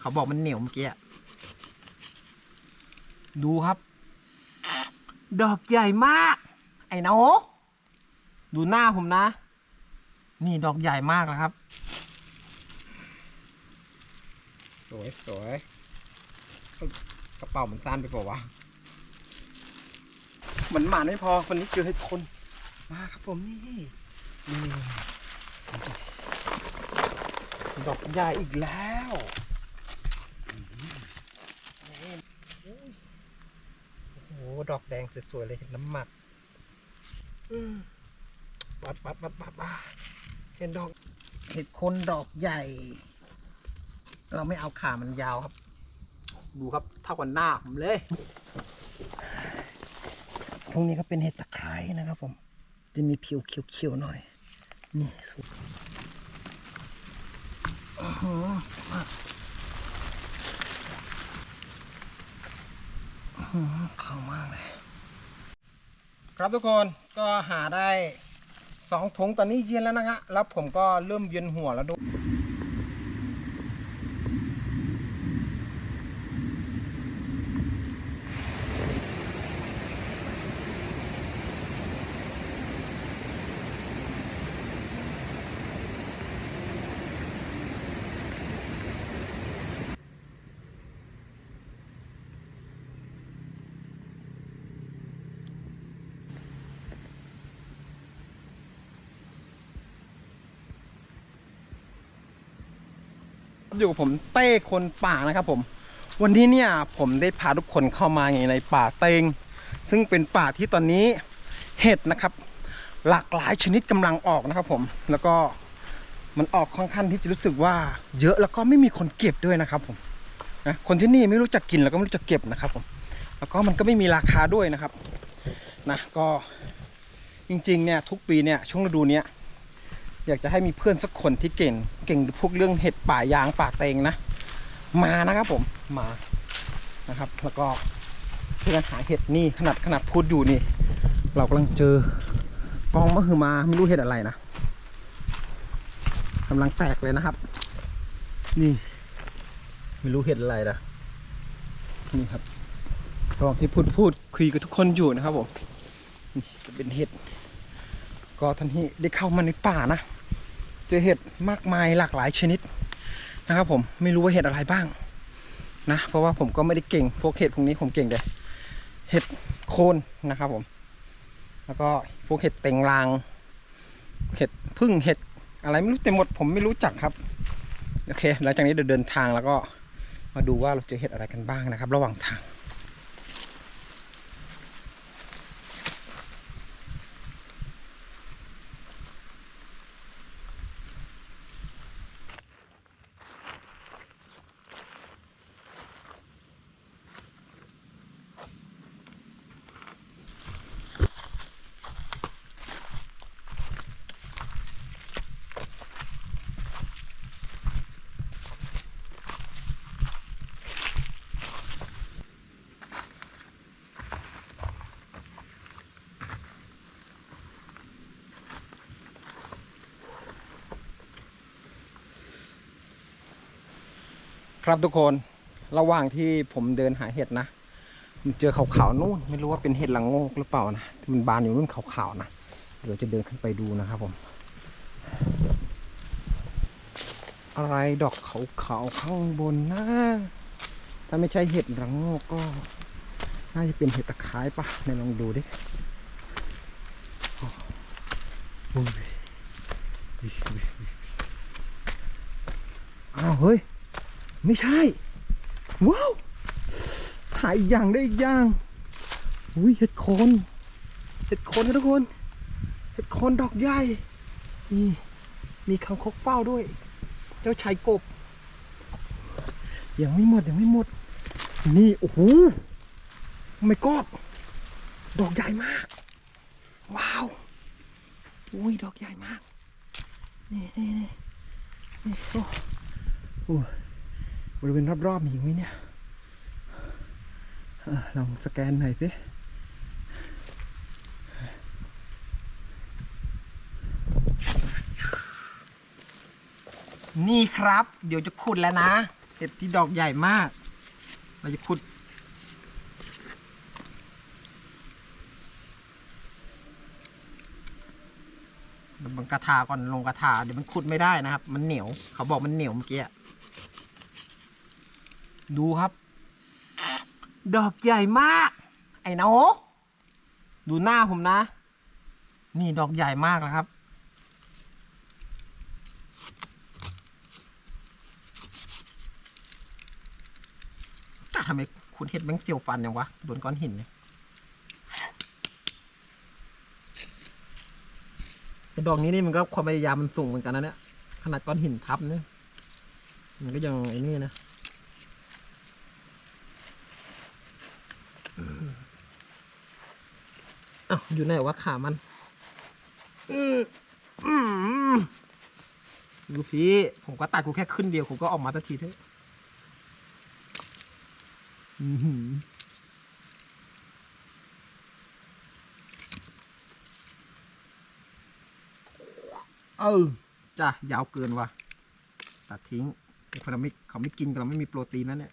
เขาบอกมันเหนียวเมื่อกี้ดูครับ ดอกใหญ่มาก ไอ้หนอดูหน้าผมนะ นี่ดอกใหญ่มากนะครับ สวยสวยกระเป๋ามันสั้นไปเปล่าวะเหมือนหมาไม่พอคนนี้เจอให้คน มาครับผมนี่นี่ดอกใหญ่อีกแล้วนี่โอ้โห ดอกแดงสวยๆเลยเห็นน้ำหมักปัดปัดปัดปัดปัดเห็นดอกเห็ดคนดอกใหญ่ เราไม่เอาขามันยาวครับ ดูครับเท่ากับหน้าผมเลยตรงนี้ก็เป็นเห็ดตะไคร้นะครับผม จะมีผิวเขียวๆหน่อย นี่สุดอ้โหสวยมากอื้อหือเข้ามากเลย ครับทุกคนก็หาได้สองถุงตอนนี้เย็นแล้วนะฮะแล้วผมก็เริ่มเย็นหัวแล้วดูอยู่ กับผมเต้คนป่านะครับผม วันนี้เนี่ยผมได้พาทุกคนเข้ามาในป่าเตง ซึ่งเป็นป่าที่ตอนนี้เห็ดนะครับ หลากหลายชนิดกำลังออกนะครับ ผมแล้วก็มันออกค่อนข้างที่จะรู้สึกว่า เยอะแล้วก็ไม่มีคนเก็บด้วยนะครับผมนะคนที่นี่ไม่รู้จักกินแล้วก็ไม่รู้จักเก็บนะครับผมแล้วก็มันก็ไม่มีราคาด้วยนะครับนะก็จริงๆเนี่ยทุกปีเนี่ยช่วงฤดูเนี้ย อยากจะให้มีเพื่อนสักคนที่เก่ง เก่งพวกเรื่องเห็ดป่ายางป่าเตงนะ มานะครับผมมานะครับ แล้วก็ช่วยกันหาเห็ดนี่ขนาดขนาดพูดอยู่นี่ เรากำลังเจอกองมะฮือมาไม่รู้เห็ดอะไรนะกำลังแตกเลยนะครับ นี่ ไม่รู้เห็ดอะไรนะนี่ครับระหว่างที่พูดพูดคุยกับทุกคนอยู่นะครับผมนี่ก็เป็นเห็ด ก็ทันทีได้เข้ามาในป่านะ เจอเห็ดมากมายหลากหลายชนิดนะครับ ผมไม่รู้ว่าเห็ดอะไรบ้างนะเพราะว่าผมก็ไม่ได้เก่งพวกเห็ดพวกนี้ผมเก่งแต่เห็ดโคนนะครับผม แล้วก็พวกเห็ดเต็งราง เห็ดพึ่งเห็ดอะไรไม่รู้เต็มหมดผมไม่รู้จักครับโอเคหลังจากนี้เดี๋ยวเดินทางแล้วก็มาดูว่าเราเจอเห็ดอะไรกันบ้างนะครับ ระหว่างทาง ครับทุกคนระหว่างที่ผมเดินหาเห็ดนะผมเจอขาวๆนู่นไม่รู้ว่าเป็นเห็ดหลังโงกหรือเปล่านะที่มันบานอยู่นู่นขาวๆนะเดี๋ยวจะเดินขึ้นไปดูนะครับผม อะไรดอกขาวๆข้างบนนะถ้าไม่ใช่เห็ดหลังโงกก็น่าจะเป็นเห็ดตะไคร้ปะไหนลองดูดิโอ้โหอ้าวเฮ้ย ไม่ใช่ ว้าวหาอีกอย่างได้อีกอย่างอุ้ยเห็ดโคนเห็ดโคนนะทุกคนเห็ดโคนดอกใหญ่นี่มีคังคกเฝ้าด้วย เจ้าชายกบยังไม่หมดยังไม่หมด นี่โอ้โหไม่กอดดอกใหญ่มาก ว้าวอุ้ยดอกใหญ่มาก นี่นี่นี่นี่โอ้โห บริเวณรอบๆมีอีกไหมเนี่ยอลองสแกนหน่อยสินี่ครับ เดี๋ยวจะขุดแล้วนะเห็ดที่ดอกใหญ่มาก เราจะขุดเดี๋ยวมันกระทาก่อนลงกระทาเดี๋ยวมันขุดไม่ได้นะครับ มันเหนียว เขาบอกมันเหนียวเมื่อกี้ ดูครับ ดอกใหญ่มาก ไอ้หนูดูหน้าผมนะ นี่ดอกใหญ่มากนะครับจ้าทำไมคุณเห็ดแมงเจียวฟันอย่างวะโดนก้อนหินเนี่ยแต่ดอกนี้นี่มันก็ความพยายามมันสูงเหมือนกันนะเนี่ย ขนาดก้อนหินทับเนี่ย มันก็ยังไอ้นี่นะ อ้าวอยู่ไหนวะขามันอืมอืมดูพี่ผมก็ตัดกูแค่ขึ้นเดียว ผมก็ออกมาทันทีเถอะอื้อหือเออจ้ะยาวเกินว่ะ ตัดทิ้งไอ้คนเราไม่เขาไม่กินกันเราไม่มีโปรตีนแล้วเนี่ย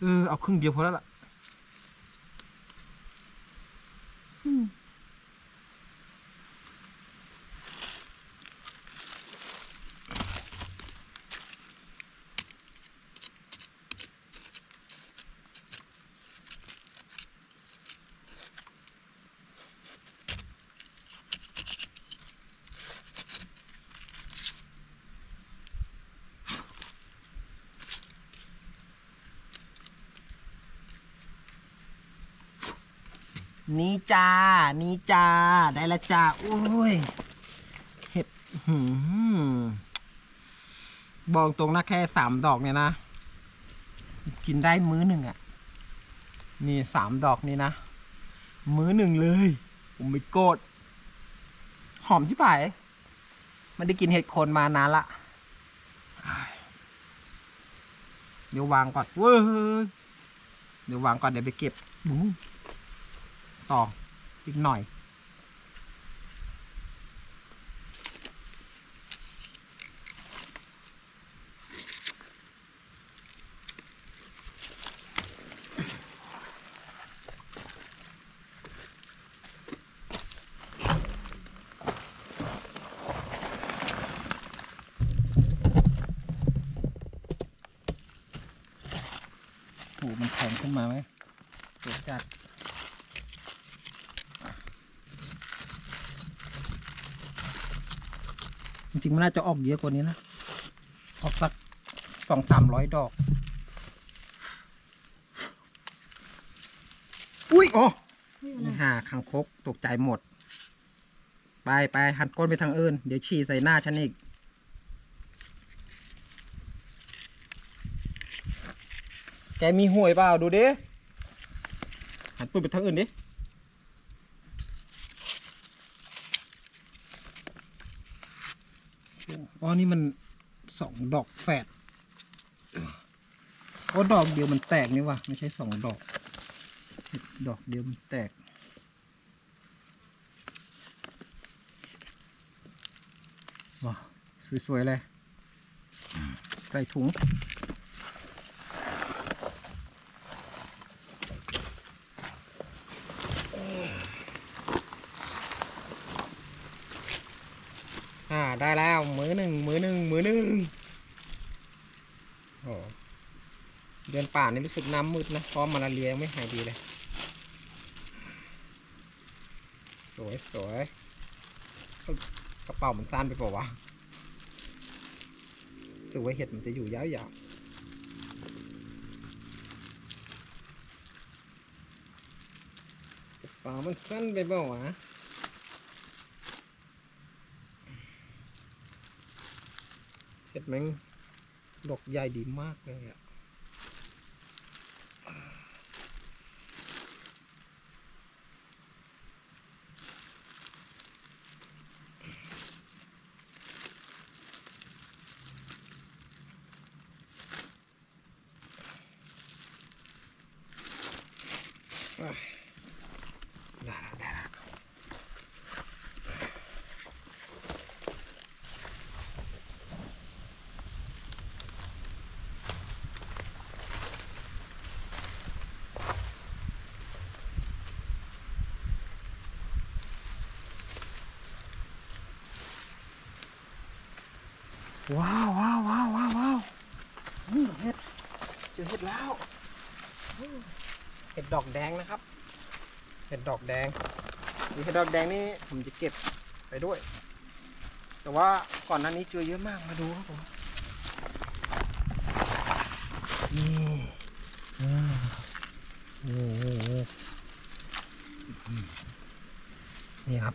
เออเอาครึ่งเดียวพอแล้วล่ะ นี่จ้า นี่จ้า ได้ละจ้าโอ้ย เห็ดหืมบอกตรงนะแค่สามดอกเนี่ยนะ กินได้มื้อหนึ่งอะ่ะ นี่สามดอกนี่นะ มื้อหนึ่งเลย ผมไม่โกรธหอมที่ป่ายมันได้กินเห็ดโคนมานานละ เดี๋ยววางก่อนเว้ยเดี๋ยววางก่อนเดี๋ยวไปเก็บ ต่ออีกหน่อย โอ้มันแข็งขึ้นมาไหมสวยจัด จริงๆมันน่าจะออกเยอะกว่านี้นะ ออกสักสองสามร้อยดอก อุ้ยอ๋อนี่ห่าคังคกตกใจหมด ไปไปหันก้นไปทางอื่น เดี๋ยวฉี่ใส่หน้าฉันอีก แกมีห่วยเปล่าดูดิหันตูดไปทางอื่นดิ อ๋อ นี่มัน สองดอกแฝดโอ้ดอกเดียวมันแตกนี่วะไม่ใช่สองดอก ดอกเดียวมันแตก ว้าวสวยๆเลยใส่ถุง อ่าได้แล้วมือหนึ่งมือหนึ่งมือหนึ่งโอ้เดิน ป่านี่รู้สึกน้ำมืดนะเพราะมาลาเรียยังไม่หายดีเลย สวยสวยกระเป๋ามันสั้นไปเปล่าวะรู้สึกว่าเห็ดมันจะอยู่ยาวๆปามันสั้นไปเปล่าวะเห็ดแมงดอกใหญ่ดีมากเลยอะ Là, là, là. Wow, wow, wow, wow, wow. Chưa hết. Chưa hết lão. เห็ดดอกแดงนะครับ เห็ดดอกแดงนี่เห็ดดอกแดงนี่ผมจะเก็บไปด้วย แต่ว่าก่อนหน้านี้เจอเยอะมากมาดูครับผมนี่นี่นี่นี่ครับ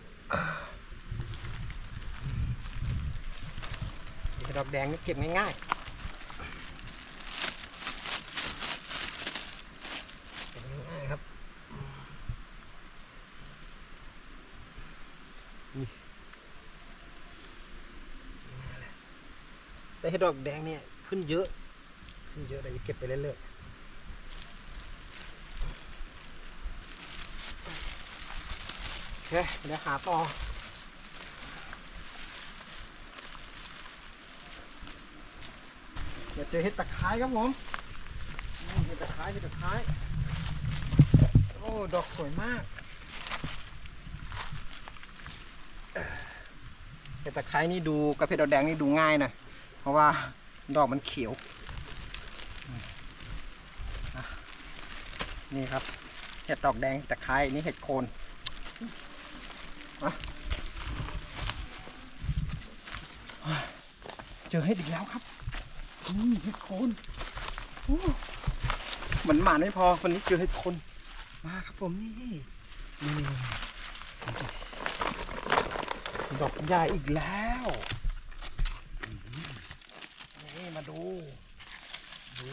เห็ดดอกแดงนี่เก็บง่ายๆเก็บง่ายๆครับ แต่เห็ดดอกแดงเนี่ยขึ้นเยอะ ขึ้นเยอะเลยจะเก็บไปเรื่อยๆโอเคเดี๋ยวหาต่อเดี๋ยวเจอเห็ดตะไคร้ครับผมเห็ดตะไคร้เห็ดตะไคร้โอ้ ดอกสวยมาก เห็ดตะไคร้นี่ดูกับเห็ดดอกแดงนี่ดูง่ายนะ เพราะว่าดอกมันเขียว นี่ครับ เห็ดดอกแดงตะไคร้นี่เห็ดโคนมาเจอเห็ดอีกแล้วครับนี่เห็ดโคนเหมือนหมาไม่พอวันนี้เจอเห็ดโคนมาครับผมนี่นี่ดอกใหญ่อีกแล้ว นี่มาดู ดู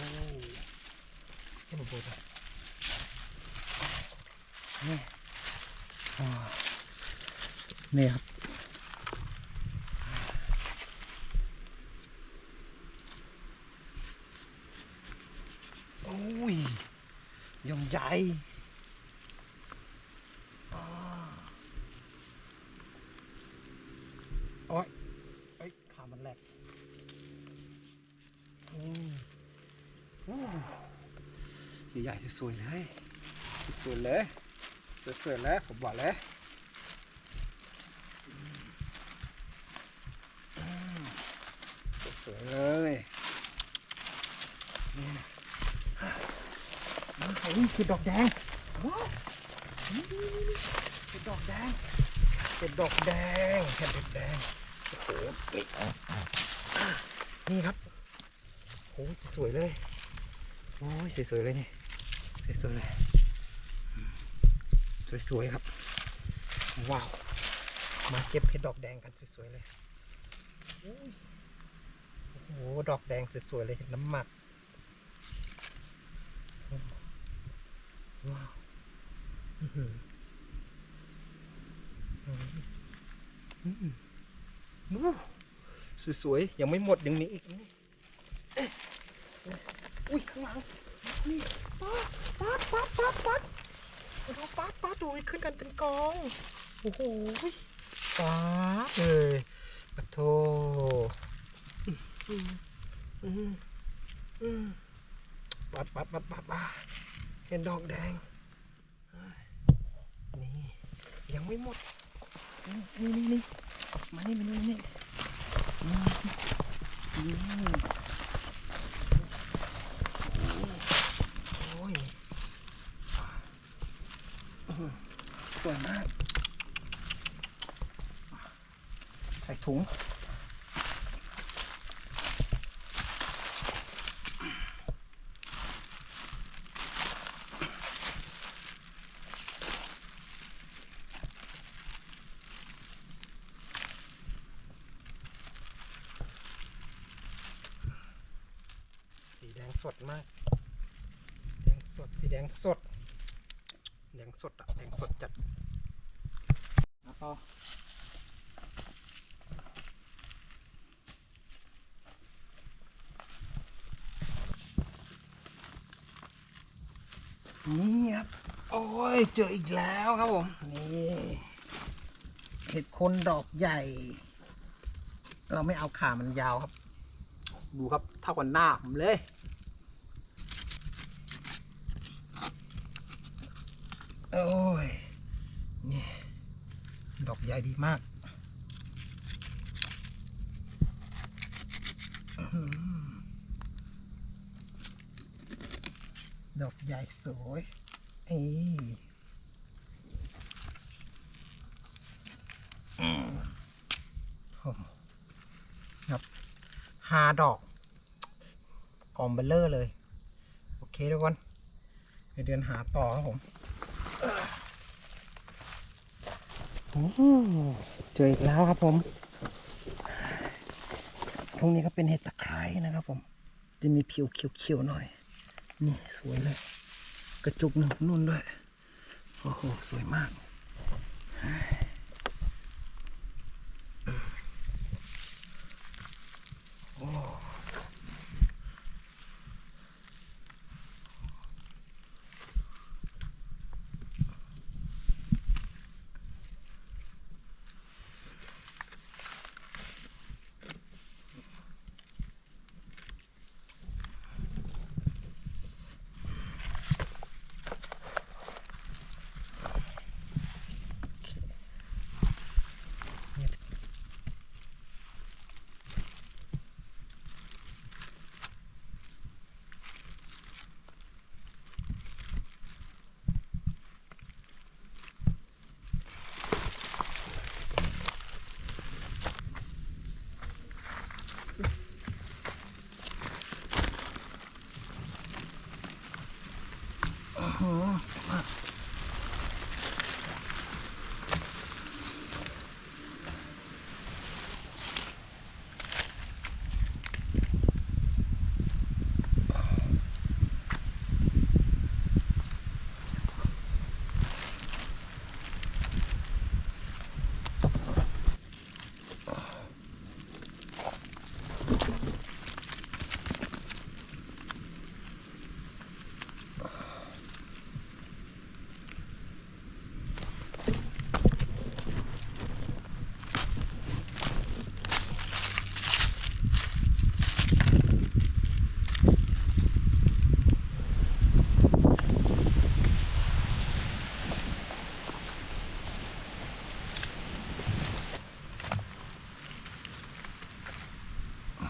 ให้ผมดูหน่อยนี่อ่า นี่ครับ โอ้ยยังใหญ่อ่าโอ้ยเอ้ยขามันแหลกอืมอู้ใหญ่ๆสวยเลย สวยเลย สวยๆเลยผมบอกเลยอืมสวยๆเลย นี่นี่เขาคือดอกแดงว้าวเป็นดอกแดงเป็นดอกแดงเห็นดอกแดงโอ้โหนี่นี่ครับโอ้ยสวยเลยโอ้ยสวยๆเลยนี่สวยๆเลยสวยๆครับ ว้าว มาเก็บเห็ดดอกแดงกันสวยๆเลยโอ้โหดอกแดงสวยๆเลยเห็ดน้ำหมัก ว้าวอื้อหืออืมอืมอู้ สวยๆ ยังไม่หมดยังมีอีกนี่อุ้ยข้างหลังนี่ป๊าป๊าป๊าป๊าป๊าดูป๊าป๊าดูขึ้นกันเป็นกอง โอ้โหป๊าเลยปะโทอืมอืมอืมป๊าดป๊าดป๊าดป๊าดป๊าดเห็นดอกแดงนี่ ยังไม่หมด นี่นี่นี่มานี่มานี่มานี่อืมอืมโอ้ยสวยมาก ใส่ถุง สีแดงสดมาก แดง สดแดงสดแดงสดอะแดงสดจัดแล้วก็นี่ครับ โอ้ย เจออีกแล้วครับผม นี่เห็ดคนดอกใหญ่ เราไม่เอาขามันยาวครับ ดูครับ เท่ากันหน้าผมเลย โอ้ย นี่ ดอกใหญ่ดีมาก ดอกใหญ่สวยเอ้อืมโอ้ครับหาดอกกอมเบลเลอร์เลย โอเคทุกคนไปเดินหาต่อครับผมโอ้เจออีกแล้วครับผมตรงนี้ก็เป็นเห็ดตะไคร้นะครับผม จะมีผิวเขียวๆหน่อย นี่สวยเลย กระจุกหนึ่งนุ่นด้วย โอ้โห สวยมาก โ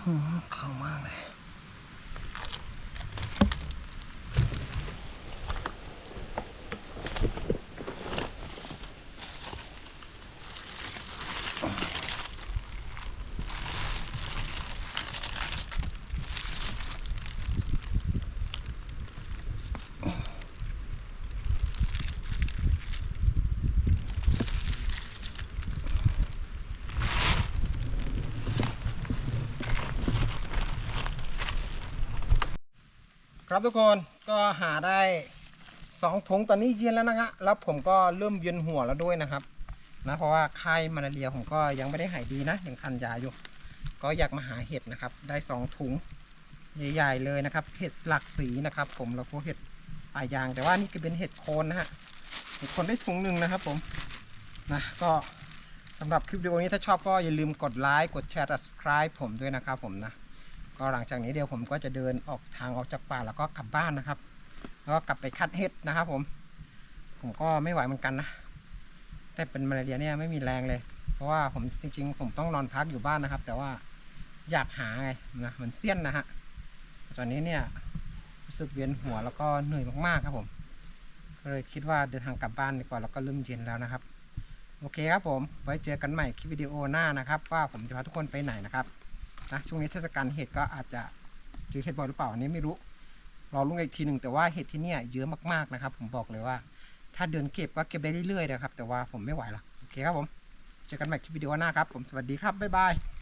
อื้อหือเข้ ครับทุกคนก็หาได้สองถุงตอนนี้เย็นแล้วนะฮะแล้วผมก็เริ่มเวียนหัวแล้วด้วยนะครับนะเพราะว่าไข้มาลาเรียผมก็ยังไม่ได้หายดีนะยังคันยาอยู่ ก็อยากมาหาเห็ดนะครับ ได้สองถุงใหญ่ๆเลยนะครับ เห็ดหลักสีนะครับ ผมแล้วก็เห็ดป่ายาง แต่ว่านี่ก็เป็นเห็ดโคนนะฮะเห็ดโคนได้ถุงหนึ่งนะครับ ผมนะก็สำหรับคลิปวิดีโอนี้ถ้าชอบก็อย่าลืมกดไลค์กดแชร์ subscribe ผมด้วยนะครับผมนะ ก็หลังจากนี้เดี๋ยวผมก็จะเดินออกทางออกจากป่าแล้วก็กลับบ้านนะครับ แล้วก็กลับไปคัดเห็ดนะครับ ผม ผมก็ไม่ไหวเหมือนกันนะแต่เป็นมาลาเรียเนี่ยไม่มีแรงเลย เพราะว่าผมจริง ๆ ผมต้องนอนพักอยู่บ้านนะครับ แต่ว่าอยากหาไงนะมันเสี้ยนนะฮะตอนนี้เนี่ยรู้สึกเวียนหัวแล้วก็เหนื่อยมากๆครับผมก็เลยคิดว่าเดินทางกลับบ้านดีกว่าแล้วก็เริ่มเย็นแล้วนะครับ โอเคครับผม ไว้เจอกันใหม่คลิปวิดีโอหน้านะครับ ว่าผมจะพาทุกคนไปไหนนะครับ นะช่วงนี้เทศกาลเห็ดก็อาจจะเจอเห็ดบ่อยหรือเปล่าอันนี้ไม่รู้รอลุงอีกทีหนึ่งแต่ว่าเห็ดที่เนี่ยเยอะมากๆนะครับ ผมบอกเลยว่า ถ้าเดินเก็บก็เก็บได้เรื่อยๆนะครับ แต่ว่าผมไม่ไหวละโอเคครับผมเจอกันใหม่คลิปวิดีโอหน้าครับผมสวัสดีครับบ๊ายบาย